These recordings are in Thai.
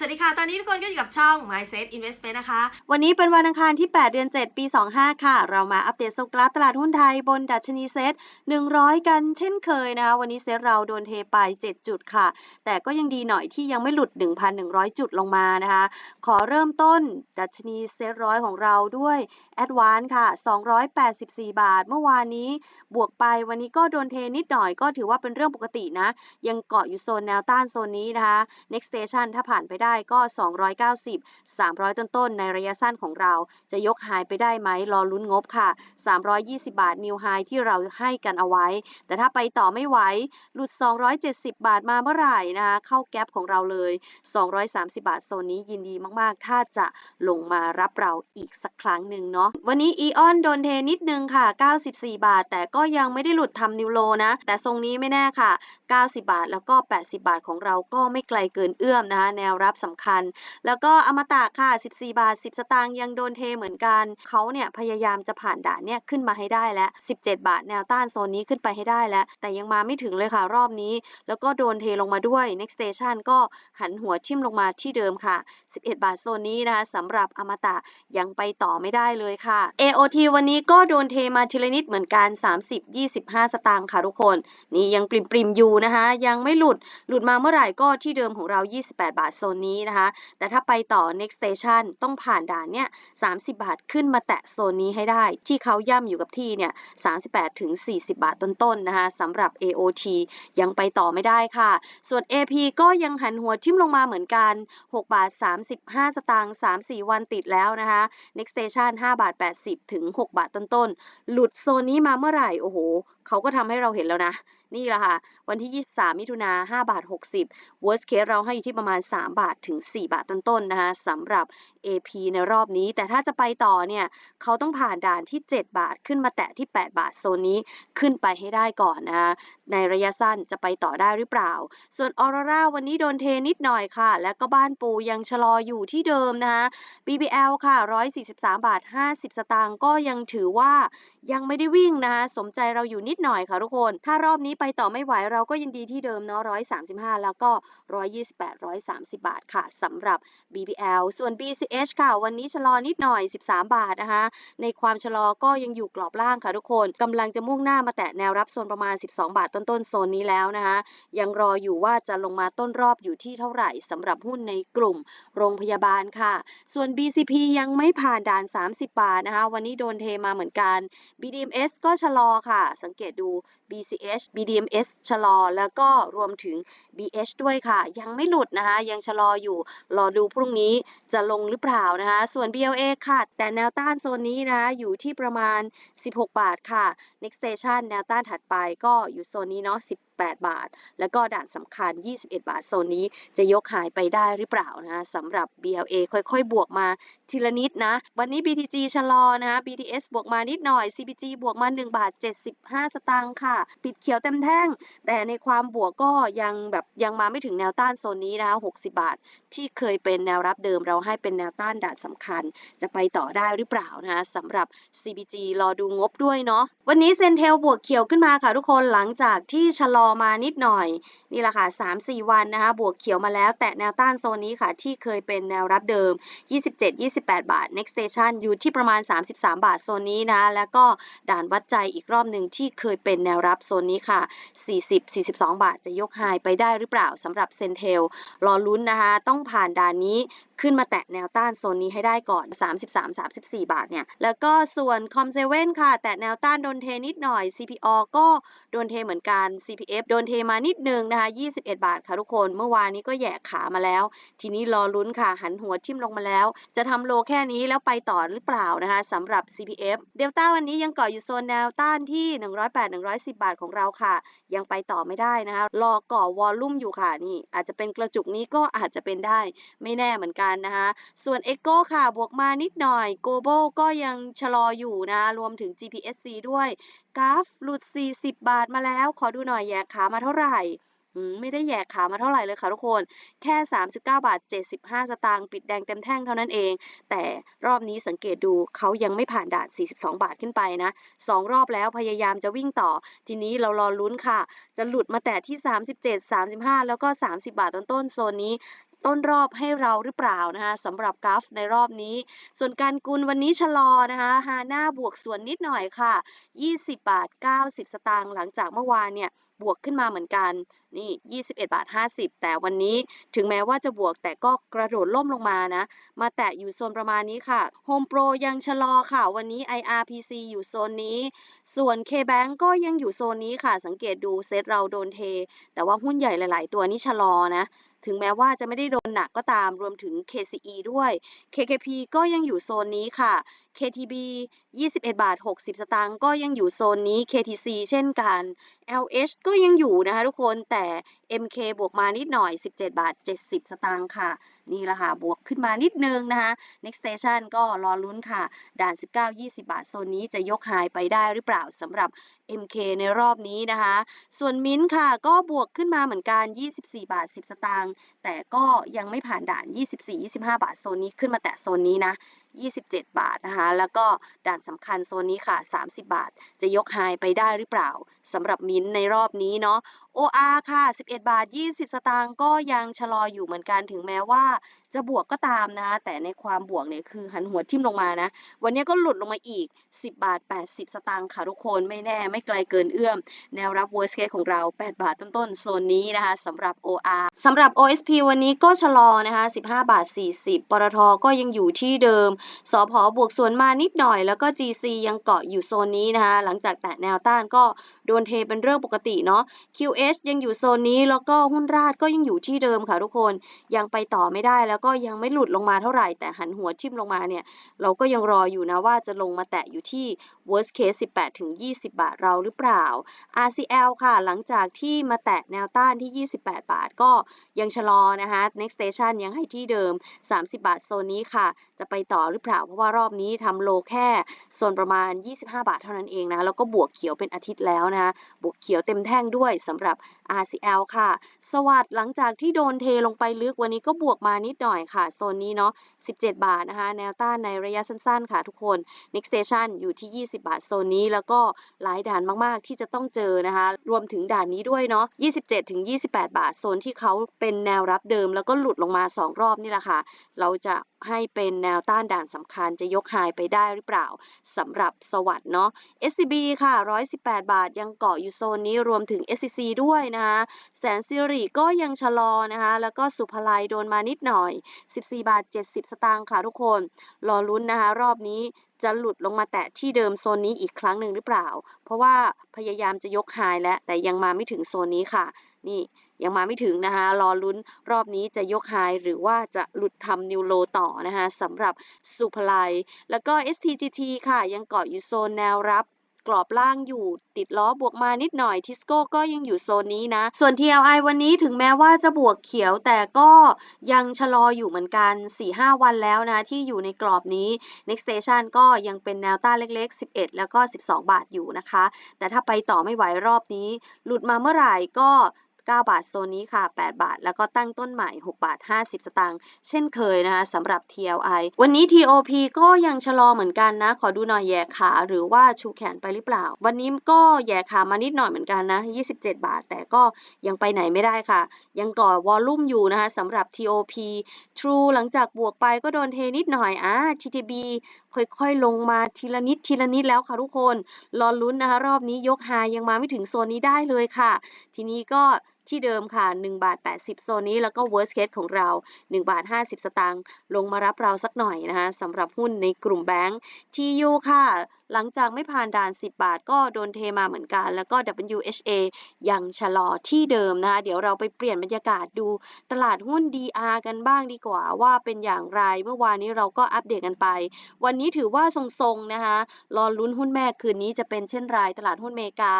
สวัสดีค่ะ ตอนนี้ทุกคนก็อยู่กับช่อง Mindset Investment นะคะ วันนี้เป็นวันอังคารที่ 8 เดือน 7 ปี 25 ค่ะ เรามาอัปเดตสกราฟตลาดหุ้นไทยบนดัชนีเซ็ต100 กันเช่นเคยนะคะ วันนี้เซ็ตเราโดนเทไป 7 จุดค่ะ แต่ก็ยังดีหน่อยที่ยังไม่หลุด 1,100 จุดลงมานะคะ ขอเริ่มต้นดัชนีเซ็ตร้อยของเราด้วย a d v a n c e ค่ะ 284 บาท เมื่อวานนี้บวกไป วันนี้ก็โดนเทนิดหน่อยก็ถือว่าเป็นเรื่องปกตินะ ยังเกาะอยู่โซนแนวต้านโซนนี้นะคะ next station ถ้าผ่านไปได้ได้ก็ 290 300 ต้นๆ ในระยะสั้นของเรา จะยกไฮไปได้ไหมรอลุ้นงบค่ะ 320 บาทนิวไฮที่เราให้กันเอาไว้ แต่ถ้าไปต่อไม่ไหว หลุด 270 บาทมาเมื่อไหร่นะคะ เข้าแก๊ปของเราเลย 230 บาทโซนนี้ยินดีมากๆ ถ้าจะลงมารับเราอีกสักครั้งหนึ่งเนาะ วันนี้อีออนโดนเทนิดนึงค่ะ 94 บาท แต่ก็ยังไม่ได้หลุดทำนิวโลนะ แต่ทรงนี้ไม่แน่ค่ะ 90 บาทแล้วก็ 80 บาทของเราก็ไม่ไกลเกินเอื้อมนะคะ แนวรับสำคัญ แล้วก็อมตะค่ะ 14 บาท 10 สตางค์ยังโดนเทเหมือนกัน เขาเนี่ยพยายามจะผ่านด่านเนี่ยขึ้นมาให้ได้แล้ว 17 บาทแนวต้านโซนนี้ขึ้นไปให้ได้แล้ว แต่ยังมาไม่ถึงเลยค่ะรอบนี้ แล้วก็โดนเทลงมาด้วย next station ก็หันหัวทิ่มลงมาที่เดิมค่ะ 11 บาทโซนนี้นะคะสำหรับอมตะยังไปต่อไม่ได้เลยค่ะ AOT วันนี้ก็โดนเทมาทีละนิดเหมือนกัน 30 25 สตางค์ค่ะทุกคน นี่ยังปริมปริมอยู่นะคะ ยังไม่หลุดหลุดมาเมื่อไหร่ก็ที่เดิมของเรา 28 บาทโซนนี้นะคะ แต่ถ้าไปต่อ next station ต้องผ่านด่านเนี่ย30 บาทขึ้นมาแตะโซนนี้ให้ได้ ที่เขาย่ำอยู่กับที่เนี่ย38ถึง40 บาทต้นๆนะคะสำหรับ AOT ยังไปต่อไม่ได้ค่ะ ส่วน AP ก็ยังหันหัวทิ่มลงมาเหมือนกัน 6 บาท 35 สตางค์3-4 วันติดแล้วนะคะ next station 5 บาท 80 ถึง 6 บาทต้นๆ หลุดโซนนี้มาเมื่อไหร่ โอ้โห เขาก็ทำให้เราเห็นแล้วนะ นี่แหละค่ะ วันที่ 23 มิถุนา5บาท 60 worst case เราให้อยู่ที่ประมาณ 3 บาทถึง 4 บาทต้นๆนะคะสำหรับ AP ในรอบนี้ แต่ถ้าจะไปต่อเนี่ยเขาต้องผ่านด่านที่ 7 บาทขึ้นมาแตะที่ 8 บาทโซนนี้ขึ้นไปให้ได้ก่อนนะในระยะสั้นจะไปต่อได้หรือเปล่า ส่วนออโรราวันนี้โดนเทนิดหน่อยค่ะ แล้วก็บ้านปูยังชะลออยู่ที่เดิมนะคะ BBL ค่ะ 143 บาท 50 สตางค์ก็ยังถือว่ายังไม่ได้วิ่งนะคะสมใจเราอยู่นิดหน่อยค่ะทุกคน ถ้ารอบนี้ไปต่อไม่ไหวเราก็ยินดีที่เดิมเนาะ 135 แล้วก็ 128 130 บาทค่ะสำหรับ BBL ส่วน BCH ค่ะ วันนี้ชะลอนิดหน่อย 13 บาทนะคะ ในความชะลอก็ยังอยู่กรอบล่างค่ะทุกคนกำลังจะมุ่งหน้ามาแตะแนวรับโซนประมาณ 12 บาทต้นๆโซนนี้แล้วนะคะ ยังรออยู่ว่าจะลงมาต้นรอบอยู่ที่เท่าไหร่สำหรับหุ้นในกลุ่มโรงพยาบาลค่ะ ส่วน BCP ยังไม่ผ่านด่าน 30 บาทนะคะ วันนี้โดนเทมาเหมือนกัน BDMs ก็ชะลอค่ะ สังเกตดู BCH BDMs ชะลอ แล้วก็รวมถึง BH ด้วยค่ะ ยังไม่หลุดนะคะ ยังชะลออยู่ รอดูพรุ่งนี้จะลงหรือเปล่านะคะ ส่วน BLA ค่ะ แต่แนวต้านโซนนี้นะคะอยู่ที่ประมาณ 16 บาทค่ะ next station แนวต้านถัดไปก็อยู่โซนนี้เนาะ 18 บาท แล้วก็ด่านสำคัญ 21 บาทโซนนี้จะยกหายไปได้หรือเปล่านะคะสำหรับ BLA ค่อยๆ บวกมาทีละนิดนะ วันนี้ BTG ชะลอนะคะ BTS บวกมานิดหน่อย CPG บวกมา 1 บาท 75 สตางค์ค่ะ ปิดเขียวเต็มแท่ง แต่ในความบวกก็ยังแบบยังมาไม่ถึงแนวต้านโซนนี้นะคะ60 บาท ที่เคยเป็นแนวรับเดิมเราให้เป็นแนวต้านด่านสำคัญ จะไปต่อได้หรือเปล่านะคะสำหรับ CBG รอดูงบด้วยเนาะวันนี้เซนเทลบวกเขียวขึ้นมาค่ะทุกคนหลังจากที่ชะลอมานิดหน่อย นี่แหละค่ะ 3-4 วันนะคะ บวกเขียวมาแล้ว แตะแนวต้านโซนนี้ค่ะ ที่เคยเป็นแนวรับเดิม 27-28 บาท next station อยู่ที่ประมาณ 33 บาทโซนนี้นะ แล้วก็ด่านวัดใจอีกรอบหนึ่งที่เคยเป็นแนวรับโซนนี้ค่ะ 40-42 บาทจะยกไฮไปได้หรือเปล่าสำหรับเซนเทลรอลุ้นนะคะ ต้องผ่านด่านนี้ขึ้นมาแตะแนวต้านโซนนี้ให้ได้ก่อน 33-34 บาทเนี่ย แล้วก็ส่วนคอมเซเว่นค่ะ แตะแนวต้านโดนเทนิดหน่อย CPO ก็โดนเทเหมือนกัน CPF โดนเทมานิดนึงนะคะ21 บาทค่ะทุกคน เมื่อวานนี้ก็แย่ขามาแล้ว ทีนี้รอลุ้นค่ะ หันหัวทิ่มลงมาแล้ว จะทำโลแค่นี้แล้วไปต่อหรือเปล่านะคะสำหรับ CPF เดลต้าวันนี้ยังเกาะอยู่โซนแนวต้านที่ 108-110 บาทของเราค่ะ ยังไปต่อไม่ได้นะคะรอก่อวอลลุ่มอยู่ค่ะนี่ อาจจะเป็นกระจุกนี้ก็อาจจะเป็นได้ไม่แน่เหมือนกันนะคะส่วน e c o ค่ะบวกมานิดหน่อย g o b a l ก็ยังชะลออยู่นะรวมถึง GPSC ด้วยกราฟหลุด 40 บาทมาแล้ว ขอดูหน่อยแยกขามาเท่าไหร่ไม่ได้แยกขามาเท่าไหร่เลยค่ะทุกคน แค่ 39 บาท 75 สตางค์ปิดแดงเต็มแท่งเท่านั้นเอง แต่รอบนี้สังเกตดูเขายังไม่ผ่านด่าน 42 บาทขึ้นไปนะสองรอบแล้วพยายามจะวิ่งต่อ ทีนี้เรารอลุ้นค่ะ จะหลุดมาแต่ที่ 37 35 แล้วก็ 30 บาทต้นๆโซนนี้ ต้นรอบให้เราหรือเปล่านะคะสำหรับกราฟในรอบนี้ ส่วนการกุลวันนี้ชะลอนะคะฮาน่าบวกส่วนนิดหน่อยค่ะ 20 บาท 90 สตางค์หลังจากเมื่อวานเนี่ยบวกขึ้นมาเหมือนกันนี่ 21 บาท 50 แต่วันนี้ถึงแม้ว่าจะบวกแต่ก็กระโดดล่มลงมานะ มาแตะอยู่โซนประมาณนี้ค่ะ Home Pro ยังชะลอค่ะ วันนี้ IRPC อยู่โซนนี้ ส่วน KBank ก็ยังอยู่โซนนี้ค่ะ สังเกตดูเซตเราโดนเท แต่ว่าหุ้นใหญ่หลาย ๆ ตัวนี่ชะลอนะถึงแม้ว่าจะไม่ได้โดนหนักก็ตามรวมถึง KCE ด้วย KKP ก็ยังอยู่โซนนี้ค่ะ KTB 21 บาท 60 สตางค์ก็ยังอยู่โซนนี้ KTC เช่นกัน LH ก็ยังอยู่นะคะทุกคนแต่ MK บวกมานิดหน่อย 17 บาท 70 สตางค์ค่ะ นี่แหละค่ะ บวกขึ้นมานิดนึงนะคะ Next Station ก็รอลุ้นค่ะ ด่าน 19 20 บาทโซนนี้จะยกไฮไปได้หรือเปล่าสำหรับ MK ในรอบนี้นะคะ ส่วนมิ้นท์ค่ะก็บวกขึ้นมาเหมือนกัน 24 บาท 10 สตางค์ แต่ก็ยังไม่ผ่านด่าน 24-25 บาทโซนนี้ขึ้นมาแตะโซนนี้นะ27 บาทนะคะ แล้วก็ด่านสำคัญโซนนี้ค่ะ 30 บาท จะยกไฮไปได้หรือเปล่าสำหรับมินในรอบนี้เนาะ OR ค่ะ 11 บาท 20 สตางค์ก็ยังชะลออยู่เหมือนกันถึงแม้ว่าจะบวกก็ตามนะคะแต่ในความบวกเนี่ยคือหันหัวทิ่มลงมานะ วันนี้ก็หลุดลงมาอีก 10 บาท 80 สตางค์ค่ะทุกคนไม่แน่ไม่ไกลเกินเอื้อม แนวรับ worst case ของเรา 8 บาทต้นๆโซนนี้นะคะสำหรับ OR สำหรับ OSP วันนี้ก็ชะลอนะคะ 15 บาท 40 ปตทก็ยังอยู่ที่เดิมสพบวกส่วนมานิดหน่อย แล้วก็ GC ยังเกาะอยู่โซนนี้นะคะ หลังจากแตะแนวต้านก็โดนเทเป็นเรื่องปกติเนาะ QH ยังอยู่โซนนี้แล้วก็หุ้นราดก็ยังอยู่ที่เดิมค่ะทุกคนยังไปต่อไม่ได้แล้วก็ยังไม่หลุดลงมาเท่าไหร่แต่หันหัวทิ่มลงมาเนี่ย เราก็ยังรออยู่นะว่าจะลงมาแตะอยู่ที่ worst case 18ถึง20 บาทเราหรือเปล่า RCL ค่ะ หลังจากที่มาแตะแนวต้านที่ 28 บาทก็ยังชะลอนะคะ next station ยังให้ที่เดิม 30 บาทโซนนี้ค่ะ จะไปต่อหรือเปล่า เพราะว่ารอบนี้ทำโลแค่โซนประมาณ 25 บาทเท่านั้นเองนะ แล้วก็บวกเขียวเป็นอาทิตย์แล้วนะ บวกเขียวเต็มแท่งด้วยสำหรับ RCL ค่ะ สวัสด์หลังจากที่โดนเทลงไปลึกวันนี้ก็บวกมานิดหน่อยค่ะ โซนนี้เนาะ 17 บาทนะคะ แนวต้านในระยะสั้นๆค่ะทุกคน next station อยู่ที่ 20 บาทโซนนี้ แล้วก็หลายด่านมากๆที่จะต้องเจอนะคะ รวมถึงด่านนี้ด้วยเนาะ 27 ถึง 28 บาทโซนที่เขาเป็นแนวรับเดิม แล้วก็หลุดลงมา 2 รอบนี่แหละค่ะ เราจะให้เป็นแนวต้านด่านสำคัญจะยกไฮไปได้หรือเปล่าสำหรับสวัสด์เนาะ SCB ค่ะ 118 บาทยังเกาะอยู่โซนนี้รวมถึง SCC ด้วยนะคะแสนสิริก็ยังชะลอนะคะแล้วก็สุภลัยโดนมานิดหน่อย 14 บาท 70 สตางค์ค่ะทุกคน รอลุ้นนะคะรอบนี้จะหลุดลงมาแตะที่เดิมโซนนี้อีกครั้งหนึ่งหรือเปล่า เพราะว่าพยายามจะยกไฮแล้วแต่ยังมาไม่ถึงโซนนี้ค่ะ นี่ ยังมาไม่ถึงนะคะรอลุ้นรอบนี้จะยกไฮหรือว่าจะหลุดทำนิวโลต่อนะคะสำหรับสุภาลัยแล้วก็ STGT ค่ะยังเกาะอยู่โซนแนวรับกรอบล่างอยู่ติดล้อบวกมานิดหน่อยทิสโก้ก็ยังอยู่โซนนี้นะ ส่วน TLI วันนี้ถึงแม้ว่าจะบวกเขียวแต่ก็ยังชะลออยู่เหมือนกัน 4-5 วันแล้วนะ ที่อยู่ในกรอบนี้ Next Station ก็ยังเป็นแนวต้านเล็กๆ 11 แล้วก็ 12 บาทอยู่นะคะ แต่ถ้าไปต่อไม่ไหวรอบนี้ หลุดมาเมื่อไหร่ก็ 9 บาทโซนนี้ค่ะ 8 บาท แล้วก็ตั้งต้นใหม่ 6 บาท 50 สตางค์ เช่นเคยนะคะสำหรับ TLI วันนี้ TOP ก็ยังชะลอเหมือนกันนะ ขอดูหน่อยแย่ขา หรือว่าชูแขนไปหรือเปล่า วันนี้ก็แย่ขามานิดหน่อยเหมือนกันนะ 27 บาท แต่ก็ยังไปไหนไม่ได้ค่ะ ยังก่อวอลลุ่มอยู่นะคะสำหรับ TOP True หลังจากบวกไปก็โดนเทนิดหน่อยอ่า TTB ค่อยๆ ลงมาทีละนิดทีละนิดแล้วค่ะทุกคน รอลุ้นนะคะ รอบนี้ยกไฮยังมาไม่ถึงโซนนี้ได้เลยค่ะ ทีนี้ก็ ที่เดิมค่ะ1บาท80 โซนนี้ แล้วก็ worst case ของเรา 1 บาท 50 สตางค์ลงมารับเราสักหน่อยนะคะสำหรับหุ้นในกลุ่มแบงก์ทียูค่ะ หลังจากไม่ผ่านด่าน 10 บาท ก็โดนเทมาเหมือนกัน แล้วก็ WHA ยังชะลอที่เดิมนะคะเดี๋ยวเราไปเปลี่ยนบรรยากาศดูตลาดหุ้น DR กันบ้างดีกว่าว่าเป็นอย่างไรเมื่อวานนี้เราก็อัปเดตกันไป วันนี้ถือว่าทรงๆนะคะรอลุ้นหุ้นแม่คืนนี้จะเป็นเช่นไรตลาดหุ้นเมกา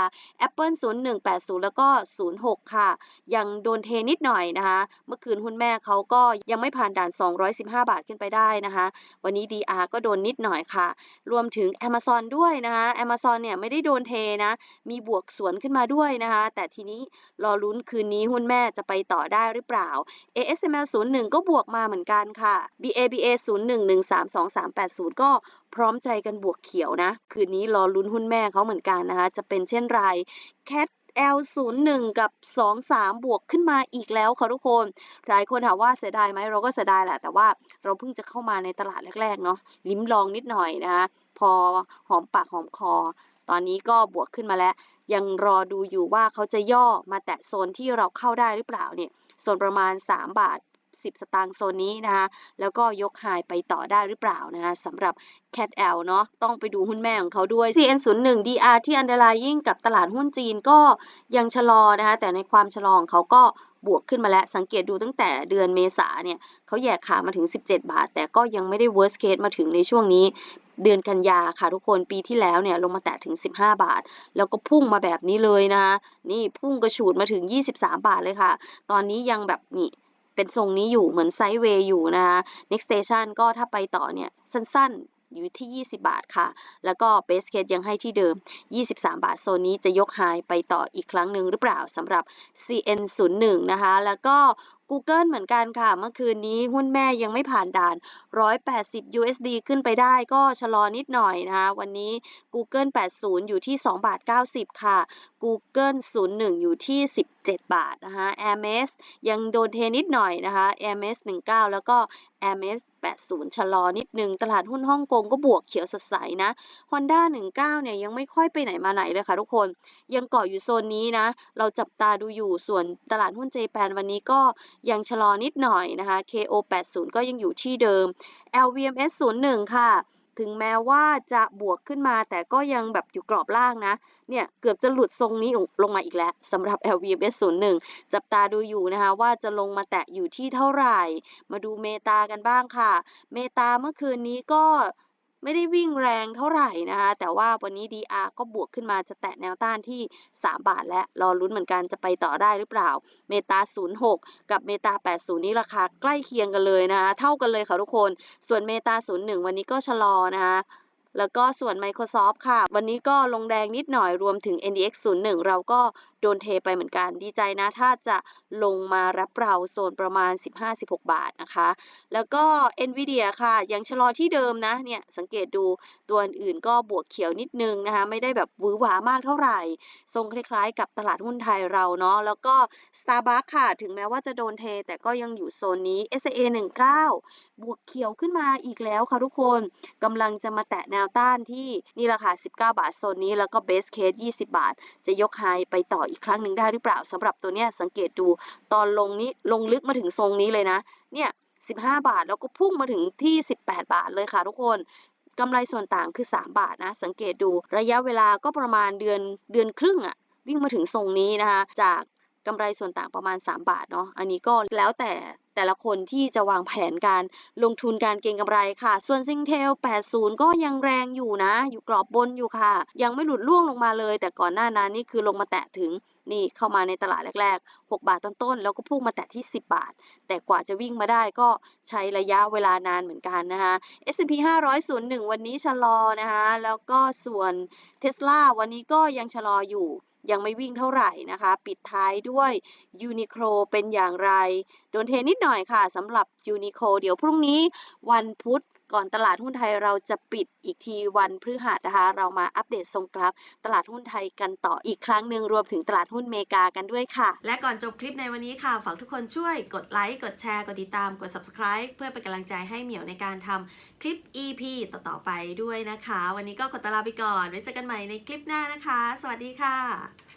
Apple 0180 แล้วก็ 06 ค่ะยังโดนเทนิดหน่อยนะคะ เมื่อคืนหุ้นแม่เขาก็ยังไม่ผ่านด่าน 215 บาทขึ้นไปได้นะคะ วันนี้ DR ก็โดนนิดหน่อยค่ะ รวมถึง Amazon ด้วยนะคะ Amazon เนี่ยไม่ได้โดนเทนะ มีบวกสวนขึ้นมาด้วยนะคะ แต่ทีนี้รอลุ้นคืนนี้หุ้นแม่จะไปต่อได้หรือเปล่า ASML 01 ก็บวกมาเหมือนกันค่ะ BABA 01132380 ก็พร้อมใจกันบวกเขียวนะ คืนนี้รอลุ้นหุ้นแม่เขาเหมือนกันนะคะ จะเป็นเช่นไร Cat L01 กับ 23 บวกขึ้นมาอีกแล้วค่ะทุกคน หลายคนถามว่าเสียดายไหมเราก็เสียดายแหละ แต่ว่าเราเพิ่งจะเข้ามาในตลาดแรกๆเนาะลิ้มลองนิดหน่อยนะคะพอหอมปากหอมคอ ตอนนี้ก็บวกขึ้นมาแล้ว ยังรอดูอยู่ว่าเขาจะย่อมาแตะโซนที่เราเข้าได้หรือเปล่าเนี่ยโซนประมาณ 3 บาท 10 สตางค์โซนนี้นะคะ แล้วก็ยกไฮไปต่อได้หรือเปล่านะคะสำหรับ Cat L เนาะต้องไปดูหุ้นแม่ของเขาด้วย CN01 DR ที่ underlying กับตลาดหุ้นจีนก็ยังชะลอนะคะ แต่ในความชะลอของเขาก็บวกขึ้นมาแล้ว สังเกตดูตั้งแต่เดือนเมษาเนี่ยเขาแยกขามาถึง 17 บาท แต่ก็ยังไม่ได้ worst case มาถึงในช่วงนี้ เดือนกันยาค่ะทุกคนปีที่แล้วเนี่ยลงมาแตะถึง 15 บาท แล้วก็พุ่งมาแบบนี้เลยนะคะนี่พุ่งกระฉูดมาถึง 23 บาทเลยค่ะ ตอนนี้ยังแบบนี่ เป็นทรงนี้อยู่เหมือนไซด์เวย์อยู่นะคะ next station ก็ถ้าไปต่อเนี่ยสั้นๆอยู่ที่ 20 บาทค่ะ แล้วก็ base case ยังให้ที่เดิม 23 บาทโซนนี้จะยกไฮไปต่ออีกครั้งหนึ่งหรือเปล่าสำหรับ CN01 นะคะ แล้วก็ Google เหมือนกันค่ะ เมื่อคืนนี้หุ้นแม่ยังไม่ผ่านด่าน 180 USD ขึ้นไปได้ก็ชะลอนิดหน่อยนะคะวันนี้ Google 80 อยู่ที่ 2 บาท 90 ค่ะ Google 01 อยู่ที่ 17 บาทนะคะ Hermes ยังโดนเทนิดหน่อยนะคะ Hermes 19 แล้วก็ Hermes 80 ชะลอนิดนึง ตลาดหุ้นฮ่องกงก็บวกเขียวสดใสนะ Honda 19 เนี่ยยังไม่ค่อยไปไหนมาไหนเลยค่ะทุกคน ยังเกาะอยู่โซนนี้นะ เราจับตาดูอยู่ส่วนตลาดหุ้นเจแปนวันนี้ก็ยังชะลอนิดหน่อยนะคะ KO 80ก็ยังอยู่ที่เดิม LVMS 01ค่ะ ถึงแม้ว่าจะบวกขึ้นมาแต่ก็ยังแบบอยู่กรอบล่างนะ เนี่ยเกือบจะหลุดทรงนี้ลงมาอีกแล้วสำหรับ LVMS 01จับตาดูอยู่นะคะว่าจะลงมาแตะอยู่ที่เท่าไหร่ มาดูเมตากันบ้างค่ะ เมตาเมื่อคืนนี้ก็ ไม่ได้วิ่งแรงเท่าไหร่นะคะแต่ว่าวันนี้ DR ก็บวกขึ้นมาจะแตะแนวต้านที่ 3 บาท และรอลุ้นเหมือนกันจะไปต่อได้หรือเปล่า เมตา 06 กับเมตา 80 นี้ราคาใกล้เคียงกันเลยนะคะเท่ากันเลยค่ะทุกคน ส่วนเมตา 01 วันนี้ก็ชะลอนะคะแล้วก็ส่วน Microsoft ค่ะ วันนี้ก็ลงแดงนิดหน่อยรวมถึง NDX 01 เราก็ โดนเทไปเหมือนกันดีใจนะ ถ้าจะลงมารับเราโซนประมาณ 15-16 บาทนะคะ แล้วก็ Nvidia ค่ะ ยังชะลอที่เดิมนะเนี่ยสังเกตดูตัวอื่นก็บวกเขียวนิดนึงนะคะ ไม่ได้แบบวือหวามากเท่าไหร่ ทรงคล้ายๆ กับตลาดหุ้นไทยเราเนาะแล้วก็ Starbucks ค่ะ ถึงแม้ว่าจะโดนเท แต่ก็ยังอยู่โซนนี้ SA 19 บวกเขียวขึ้นมาอีกแล้วค่ะทุกคนกำลังจะมาแตะแนวต้านที่นี่ราคา 19 บาทโซนนี้แล้วก็ base case 20 บาท จะยกไฮไปต่ออีกครั้งหนึ่งได้หรือเปล่าสำหรับตัวเนี้ยสังเกตดูตอนลงนี้ลงลึกมาถึงทรงนี้เลยนะ เนี่ย15 บาทแล้วก็พุ่งมาถึงที่ 18 บาทเลยค่ะทุกคนกำไรส่วนต่างคือ 3 บาทนะ สังเกตดูระยะเวลาก็ประมาณเดือนเดือนครึ่งอะวิ่งมาถึงทรงนี้นะคะ จาก กำไรส่วนต่างประมาณ 3 บาทเนาะอันนี้ก็แล้วแต่แต่ละคนที่จะวางแผนการลงทุนการเก็งกำไรค่ะ ส่วนซิงเทล 80 ก็ยังแรงอยู่นะ อยู่กรอบบนอยู่ค่ะ ยังไม่หลุดล่วงลงมาเลย แต่ก่อนหน้านั้นนี่คือลงมาแตะถึงนี่เข้ามาในตลาดแรกๆ 6 บาทต้นๆ แล้วก็พุ่งมาแตะที่ 10 บาท แต่กว่าจะวิ่งมาได้ก็ใช้ระยะเวลานานเหมือนกันนะคะ S&P 500 01 วันนี้ชะลอนะคะ แล้วก็ส่วน Tesla วันนี้ก็ยังชะลออยู่ ยังไม่วิ่งเท่าไหร่นะคะ ปิดท้ายด้วยยูนิโคลเป็นอย่างไร โดนเทนิดหน่อยค่ะสำหรับยูนิโคลเดี๋ยวพรุ่งนี้วันพุธ ก่อนตลาดหุ้นไทยเราจะปิดอีกทีวันพฤหัสนะคะ เรามาอัปเดตทรงกราฟ ตลาดหุ้นไทยกันต่ออีกครั้งหนึ่งรวมถึงตลาดหุ้นเมกากันด้วยค่ะ และก่อนจบคลิปในวันนี้ค่ะ ฝากทุกคนช่วยกดไลค์กดแชร์กดติดตามกด subscribe เพื่อเป็นกำลังใจให้เหมียวในการทำคลิป EP ต่อๆไปด้วยนะคะ วันนี้ก็ขอตลาไปก่อนไว้เจอกันใหม่ในคลิปหน้านะคะ สวัสดีค่ะ